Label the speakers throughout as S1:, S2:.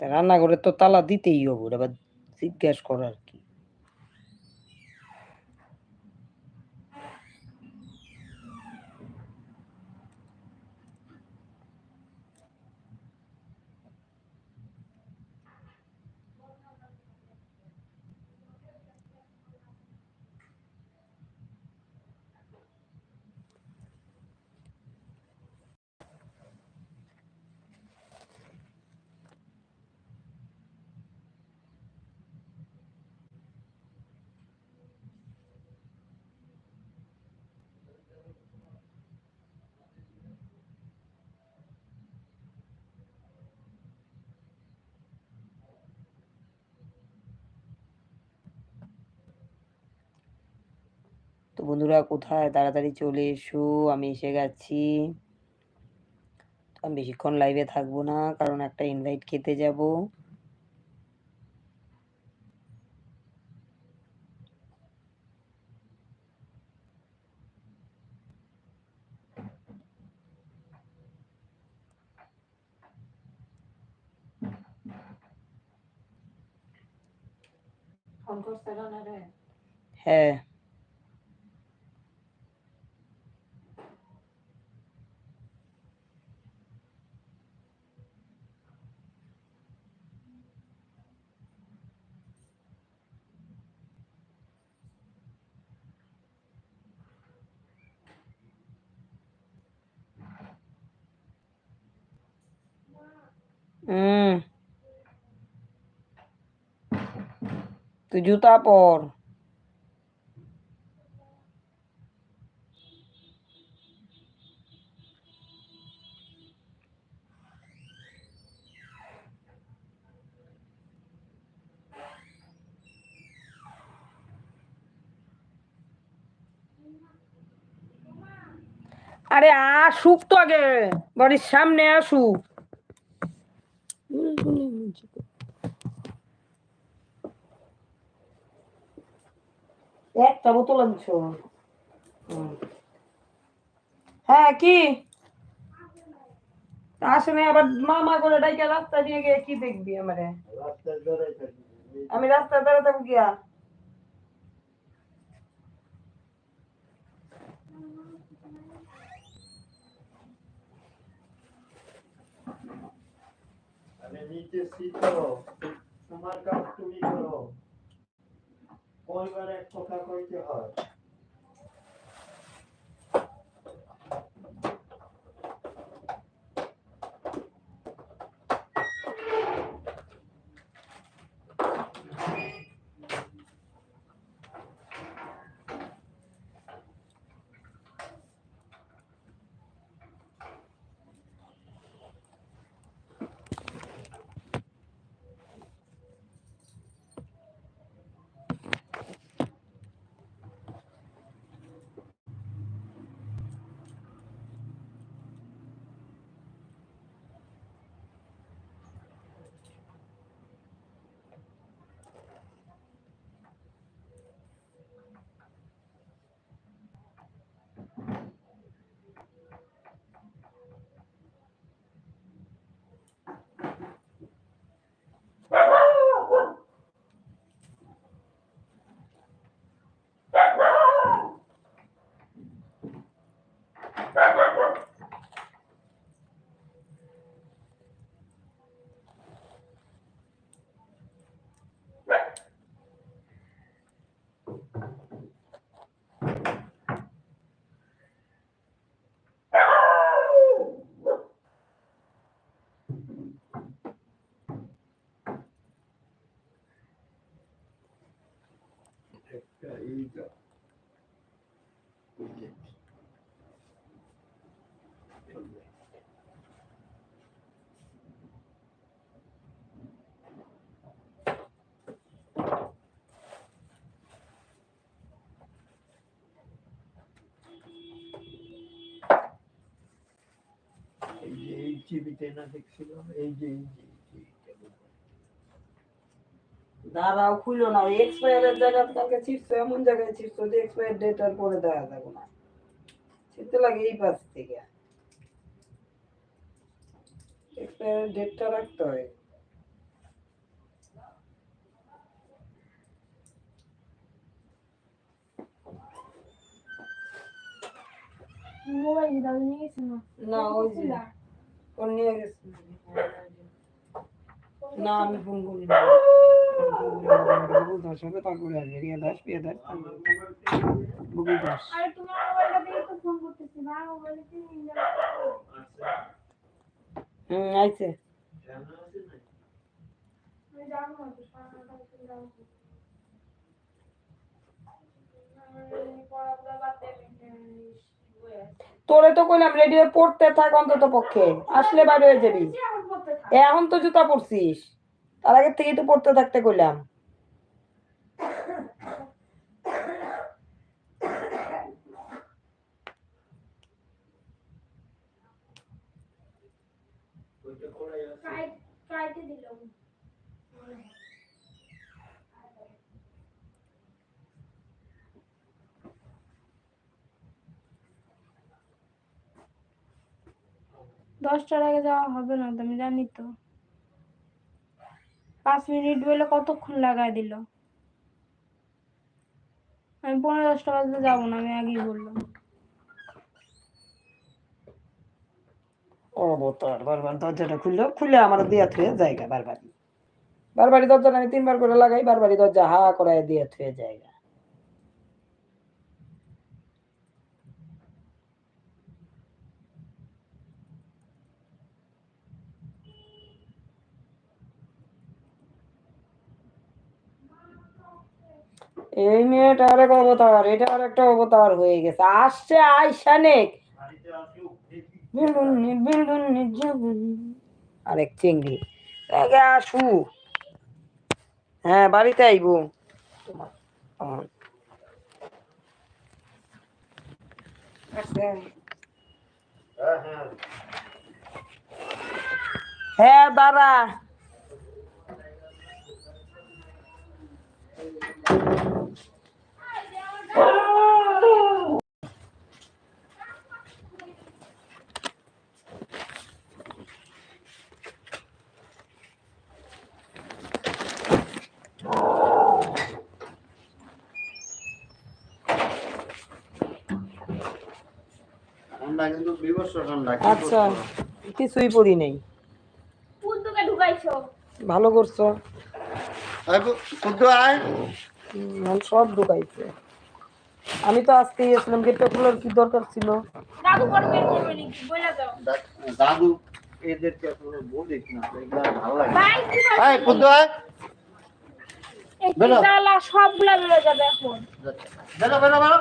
S1: রান্নাঘরে তো তালা দিতেই হবে আবার জিজ্ঞেস করার কি তো বন্ধুরা কোথায়? তাড়াতাড়ি চলে এসো আমি এসে গেছি। আমি বেশিক্ষণ লাইভে থাকব না কারণ একটা ইনভাইট খেতে যাব। হ্যাঁ। হুম। তুই জুতা পর। আরে আসুক তো আগে। বাড়ির সামনে আসুক। একটা বোতল আনছো? হ্যাঁ কি? আসলে আবার মামা করে ডাইকা রাস্তা দিয়ে গিয়ে কি দেখবি আমারে? আমি রাস্তায় বেড়াতে গিয়া।
S2: আমি নিতেছি তো তোমার কাজ তুমি করো। কয়বার এক কথা কইতে হয়। টিভিতে না এই যে এই যে
S1: খুলো না এক্সপায়ারের জায়গা কালকে ছিটছো এমন জায়গায় ছিটছো যে এক্সপায়ার ডেট আর পরে দেখা যাবে না। ছিটতে লাগে এই পাশ থেকে। এক্সপায়ারের ডেটটা রাখতে হয়
S3: মোবাইল দাও নিয়ে না।
S1: ওই যে। ওর নিয়ে গেছে না আমি ফোন করি গুগল দাস হবে তারপরে আসবে রিয়া দাস প্রিয়া দাস গুগল দাস হুম আইছে তোরে তো কইলাম রেডিও পড়তে থাক অন্তত পক্ষে। আসলে বাইরে হয়ে যাবি।
S3: এখন
S1: তো জুতা পরছিস। তার আগে থেকেই তো পড়তে থাকতে কইলাম।
S3: দশটার আগে যাওয়া হবে না তুমি জানি তো। পাঁচ মিনিট বলে কতক্ষণ লাগাই দিল? আমি পনেরো দশটা বাজতে যাব না, আমি আগেই বললাম।
S1: অবতার বারবার দরজাটা খুললো খুলে আমার দিয়া থুয়ে জায়গা বারবারই। বারবারই দরজাটা আমি তিনবার করে লাগাই, বারবারই দরজা হা করে দিয়ে থুয়ে জায়গা। এই মেয়েটা আরেক অবতার, এটা আর একটা অবতার হয়ে গেছে। আসছে আইসানেক। আরেক চিংড়ি। আসু। হ্যাঁ বাড়িতে আইবো।
S4: হ্যাঁ
S1: দাঁড়া
S4: ঠান্ডা কিন্তু ঠান্ডা
S1: আচ্ছা কিছুই পড়ি নেই।
S3: পুতুকে ঢুকাইছো।
S1: ভালো করছ।
S4: আয়।
S1: আমি সব ঢুকাইছে। আমি তো আজকে গেছিলাম গেটটা খোলার কি দরকার ছিল?
S3: দাদু করবে নাকি? বলে দাও।
S4: দা- দাদু এদেরকে আসলে বলিস না এগুলা ভালো লাগে আয়। আয়
S3: সবগুলা বেরো যাবে এখন।
S4: বেরো বেরো বেরো।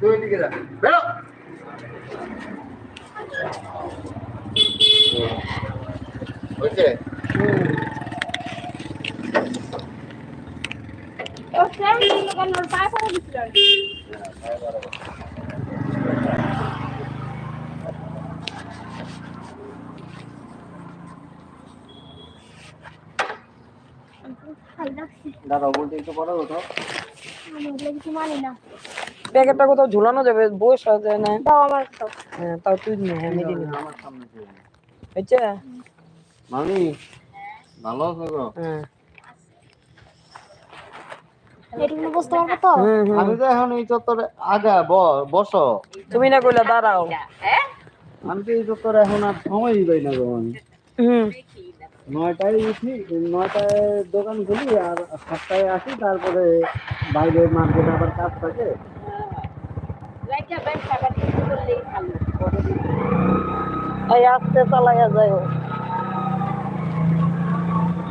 S4: তুই এদিকে যা বেরো হয়েছে দাদা বলতে একটু পরে ওঠো
S3: আমি মানি না
S1: প্যাকেটটা কোথাও ঝুলানো যাবে বসে যায় না?
S3: দাও আমার
S1: হ্যাঁ তাও তুই নে আমি দিলি
S4: আমার সামনে থেকে নে।
S1: হয়েছে?
S4: মামি ভালো আছো গো
S1: হ্যাঁ।
S4: আমি তো এখন এই চত্বরে আগা ব- বসো।
S1: তুমি না কইলা দাঁড়াও।
S4: আমি তো এই চত্বরে এখন আর সময়ই পাই না গো আমি
S1: হুম।
S4: নয়টায় উঠি নয়টায় দোকান খুলি আর সাতটায় আসি তারপরে বাইরে মার্কেটে আবার কাজ থাকে।
S1: এই আস্তে চালাইয়া যায় ও।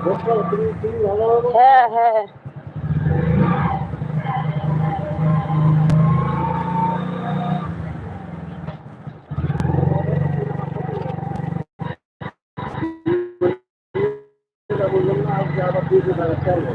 S4: বুঝছ? তুমি তুমি ভালো হবে
S1: হ্যাঁ হ্যাঁ
S4: বললাম না আজকে আবার দুই টাকা চাইব